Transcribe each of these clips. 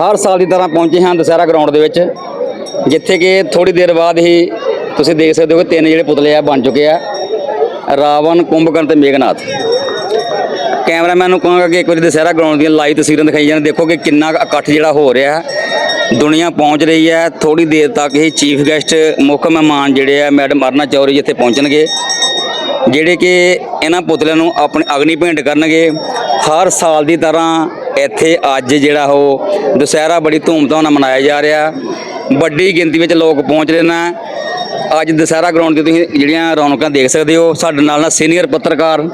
ਹਰ ਸਾਲ ਦੀ ਤਰ੍ਹਾਂ ਪਹੁੰਚੇ ਹਾਂ ਦੁਸਹਿਰਾ ਗਰਾਊਂਡ ਦੇ ਵਿੱਚ, ਜਿੱਥੇ ਕਿ ਥੋੜੀ ਦੇਰ ਬਾਅਦ ਹੀ ਤੁਸੀਂ ਦੇਖ ਸਕਦੇ ਹੋ ਕਿ ਤਿੰਨ ਜਿਹੜੇ ਪੁਤਲੇ ਆ ਬਣ ਚੁੱਕੇ ਆ, ਰਾਵਣ, ਕੁੰਭਕਰਨ ਤੇ ਮੇਘਨਾਥ। ਕੈਮਰਾਮੈਨ ਨੂੰ ਕਹਾਂਗਾ ਕਿ ਇੱਕ ਵਾਰੀ ਦੁਸਹਿਰਾ ਗਰਾਊਂਡ ਦੀਆਂ ਲਾਈਵ ਤਸਵੀਰਾਂ ਦਿਖਾਈ ਜਾਣ, ਦੇਖੋ ਕਿ ਕਿੰਨਾ ਕੁ ਇਕੱਠ ਜਿਹੜਾ ਹੋ ਰਿਹਾ, ਦੁਨੀਆ ਪਹੁੰਚ ਰਹੀ ਹੈ ਥੋੜੀ ਦੇਰ ਤੱਕ ਹੀ ਚੀਫ ਗੈਸਟ, ਮੁੱਖ ਮਹਿਮਾਨ ਜਿਹੜੇ ਆ ਮੈਡਮ ਅਰਨਾ ਚੌਰੀ ਇੱਥੇ ਪਹੁੰਚਣਗੇ, ਜਿਹੜੇ ਕਿ ਇਹਨਾਂ ਪੁਤਲਿਆਂ ਨੂੰ ਆਪਣੀ ਅਗਨੀ ਭੇਂਟ ਕਰਨਗੇ, ਹਰ ਸਾਲ ਦੀ ਤਰ੍ਹਾਂ ਇੱਥੇ ਅੱਜ ਜਿਹੜਾ ਉਹ ਦੁਸਹਿਰਾ ਬੜੀ ਧੂਮਧਾਮ ਨਾਲ ਮਨਾਇਆ ਜਾ ਰਿਹਾ। ਵੱਡੀ ਗਿਣਤੀ ਵਿੱਚ ਲੋਕ ਪਹੁੰਚ ਰਹੇ ਨੇ। ਅੱਜ ਦੁਸਹਿਰਾ ਗਰਾਊਂਡ ਤੇ ਤੁਸੀਂ ਜਿਹੜੀਆਂ ਰੌਣਕਾਂ ਦੇਖ ਸਕਦੇ ਹੋ। ਸਾਡੇ ਨਾਲ ਨਾਲ ਸੀਨੀਅਰ ਪੱਤਰਕਾਰ,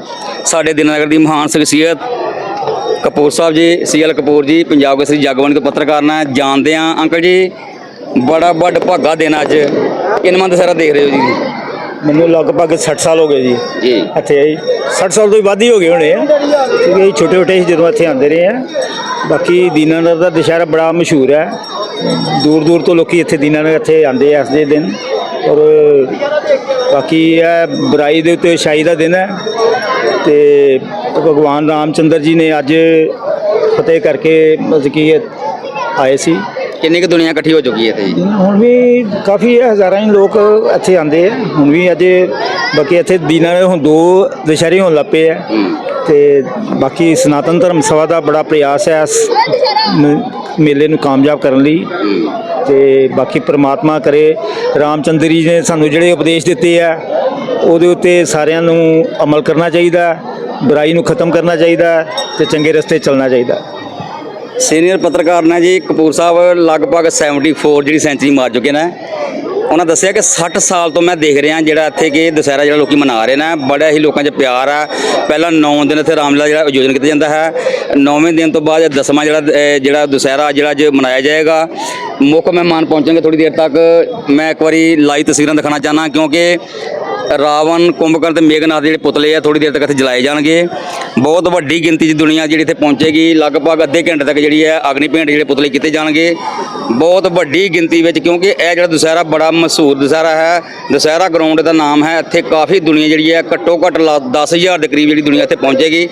ਸਾਡੇ ਦਿਨਾਨਗਰ ਦੀ ਮਹਾਨ ਸ਼ਖਸੀਅਤ ਕਪੂਰ ਸਾਹਿਬ ਜੀ, ਸੀਐਲ ਕਪੂਰ ਜੀ, ਪੰਜਾਬ ਕੇਸਰੀ ਜਗਬਾਣੀ ਤੋਂ ਪੱਤਰਕਾਰ ਨੇ ਜਾਣਦੇ ਆ ਅੰਕਲ ਜੀ, ਬੜਾ ਵੱਡ ਭਾਗਾ ਦਿਨ ਅੱਜ। ਕਿੰਨਵਾਂ ਦੁਸਹਿਰਾ ਦੇਖ ਰਹੇ ਹੋ ਜੀ? ਮੈਨੂੰ ਲਗਭਗ 60 ਸਾਲ ਹੋ ਗਏ ਜੀ। ਜੀ। ਇੱਥੇ ਆਈ 60 ਸਾਲ ਤੋਂ ਵੀ ਵੱਧ ਹੀ ਹੋ ਗਏ ਹੋਣੇ ਆ। ਕਿਉਂਕਿ ਅਸੀਂ ਛੋਟੇ ਛੋਟੇ ਜਦੋਂ ਇੱਥੇ ਆਉਂਦੇ ਰਹੇ ਆ। ਬਾਕੀ ਦੀਨਾਨਗਰ ਦਾ ਦੁਸ਼ਹਿਰਾ ਬੜਾ ਮਸ਼ਹੂਰ ਹੈ। ਦੂਰ ਦੂਰ ਤੋਂ ਲੋਕੀ ਇੱਥੇ ਦੀਨਾਨਗਰ ਇੱਥੇ ਆਉਂਦੇ ਆ ਇਸ ਦੇ ਦਿਨ। ਔਰ ਬਾਕੀ ਇਹ ਬੁਰਾਈ ਦੇ ਉੱਤੇ ਛਾਈ ਦਾ ਦਿਨ ਹੈ। ਤੇ ਭਗਵਾਨ ਰਾਮਚੰਦਰ ਜੀ ਨੇ ਅੱਜ ਫਤਿਹ ਕਰਕੇ ਮਤਲਬ ਕਿ ਇਹ ਆਏ ਸੀ। ਕਿੰਨੀ ਕੁ ਦੁਨੀਆ ਇਕੱਠੀ ਹੋ ਚੁੱਕੀ ਹੈ ਇੱਥੇ ਜੀ? ਹੁਣ ਵੀ ਕਾਫੀ ਹਜ਼ਾਰਾਂ ਹੀ ਲੋਕ ਇੱਥੇ ਆਉਂਦੇ ਆ। ਹੁਣ ਵੀ ਅੱਜ ਬਾਕੀ ਇੱਥੇ ਦਿਨਾਂ ਦੇ ਹੁਣ ਦੋ ਦੁਸ਼ਹਿਰੇ ਹੋਣ ਲੱਪੇ ਆ। ਤੇ ਬਾਕੀ ਸਨਾਤਨ ਧਰਮ ਸਭਾ ਦਾ ਬੜਾ ਪ੍ਰਯਾਸ ਹੈ ਇਸ ਮ- ਮੇਲੇ ਨੂੰ ਕਾਮਯਾਬ ਕਰਨ ਲਈ। ਤੇ ਬਾਕੀ ਪ੍ਰਮਾਤਮਾ ਕਰੇ। ਰਾਮਚੰਦਰ ਜੀ ਨੇ ਸਾਨੂੰ ਜਿਹੜੇ ਉਪਦੇਸ਼ ਦਿੱਤੇ ਆ ਉਹਦੇ ਉੱਤੇ ਸਾਰਿਆਂ ਨੂੰ ਅਮਲ ਕਰਨਾ ਚਾਹੀਦਾ ਬੁਰਾਈ ਨੂੰ ਖਤਮ ਕਰਨਾ ਚਾਹੀਦਾ ਤੇ ਚੰਗੇ ਰਸਤੇ ਚੱਲਣਾ ਚਾਹੀਦਾ। ਸੀਨੀਅਰ ਪੱਤਰਕਾਰ ਨੇ ਜੀ ਕਪੂਰ ਸਾਹਿਬ ਲਗਭਗ 74 ਜਿਹੜੀ ਸੈਂਚਰੀ ਮਾਰ ਚੁੱਕੇ ਨੇ। ਉਹਨਾਂ ਦੱਸਿਆ ਕਿ 60 ਸਾਲ ਤੋਂ ਮੈਂ ਦੇਖ ਰਿਹਾ ਜਿਹੜਾ ਇੱਥੇ ਕਿ ਦੁਸਹਿਰਾ ਜਿਹੜਾ ਲੋਕੀ ਮਨਾ ਰਹੇ ਨੇ, ਬੜਾ ਹੀ ਲੋਕਾਂ 'ਚ ਪਿਆਰ ਆ। ਪਹਿਲਾਂ 9 ਦਿਨ ਇੱਥੇ ਰਾਮਲੀਲਾ ਜਿਹੜਾ ਆਯੋਜਨ ਕੀਤਾ ਜਾਂਦਾ ਹੈ। 9ਵੇਂ ਦਿਨ ਤੋਂ ਬਾਅਦ ਦਸਵਾਂ ਜਿਹੜਾ ਜਿਹੜਾ ਦੁਸਹਿਰਾ ਜਿਹੜਾ ਅੱਜ ਮਨਾਇਆ ਜਾਏਗਾ। ਮੁੱਖ ਮਹਿਮਾਨ ਪਹੁੰਚਣਗੇ ਥੋੜੀ ਦੇਰ ਤੱਕ। ਮੈਂ ਇੱਕ ਵਾਰੀ ਲਾਈਵ ਤਸਵੀਰਾਂ ਦਿਖਾਉਣਾ ਚਾਹਨਾ ਕਿਉਂਕਿ ਰਾਵਣ ਕੁੰਭਕਰਨ ਤੇ ਮੇਘਨਾਥ ਦੇ ਜਿਹੜੇ ਪੁਤਲੇ ਆ ਥੋੜੀ ਦੇਰ ਤੱਕ ਇੱਥੇ ਜਲਾਏ ਜਾਣਗੇ। ਬਹੁਤ ਵੱਡੀ ਗਿਣਤੀ 'ਚ ਦੁਨੀਆ ਜਿਹੜੀ ਇੱਥੇ ਪਹੁੰਚੇਗੀ, ਲਗਭਗ ਅੱਧੇ ਘੰਟੇ ਤੱਕ ਜਿਹੜੀ ਹੈ ਅਗਨੀ ਭੇਂਟ ਜਿਹੜੇ ਪੁਤਲੇ ਕੀਤੇ ਜਾਣਗੇ। ਬਹੁਤ ਵੱਡੀ ਗਿਣਤੀ ਵਿੱਚ, ਕਿਉਂਕਿ ਇਹ ਜਿਹੜਾ ਦੁਸਹਿਰਾ ਬੜਾ ਮਸ਼ਹੂਰ ਦੁਸਹਿਰਾ ਹੈ, ਦੁਸਹਿਰਾ ਗਰਾਊਂਡ ਦਾ ਨਾਮ ਹੈ, ਇੱਥੇ ਕਾਫੀ ਦੁਨੀਆ ਜਿਹੜੀ ਹੈ ਘੱਟੋ ਘੱਟ 10000 ਦੇ ਕਰੀਬ ਜਿਹੜੀ ਦੁਨੀਆ ਇੱਥੇ ਪਹੁੰਚੇਗੀ।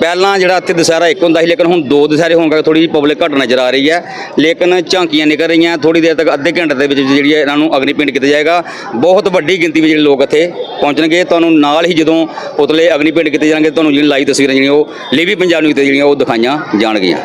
ਪਹਿਲਾਂ ਜਿਹੜਾ ਇੱਥੇ ਦੁਸਹਿਰਾ ਇੱਕ ਹੁੰਦਾ ਸੀ, ਲੇਕਿਨ ਹੁਣ ਦੋ ਦੁਸਹਿਰੇ ਹੋਣ ਕਰਕੇ ਥੋੜੀ ਪਬਲਿਕ ਘੱਟ ਨਜ਼ਰ ਆ ਰਹੀ ਹੈ। ਲੇਕਿਨ ਝਾਂਕੀਆਂ ਨਿਕਲ ਰਹੀਆਂ ਥੋੜੀ ਦੇਰ ਤੱਕ ਅੱਧੇ ਘੰਟੇ ਦੇ ਵਿੱਚ ਜਿਹੜੀ ਹੈ ਇਹਨਾਂ ਨੂੰ ਅਗਨੀ ਭੇਂਟ ਕੀਤਾ ਜਾਏਗਾ। ਬਹੁਤ ਵੱਡੀ ਗਿਣਤੀ ਵਿੱਚ ਜਿਹੜੇ ਲੋਕ ਇੱਥੇ ਪਹੁੰਚਣਗੇ, ਤੁਹਾਨੂੰ ਨਾਲ ਹੀ ਜਦੋਂ ਪੁਤਲੇ ਅਗਨੀ ਭੇਂਟ ਕੀਤੇ ਜਾਣਗੇ, ਤੁਹਾਨੂੰ ਜਿਹੜੀ ਲਾਈਵ ਤਸਵੀਰਾਂ ਜਿਹੜੀਆਂ ਉਹ ਲੇਵੀ ਪੰਜਾਬ ਨੂੰ ਤੇ ਜਿਹੜੀਆਂ ਉਹ ਦਿਖਾਈਆਂ ਜਾਣਗੀਆਂ।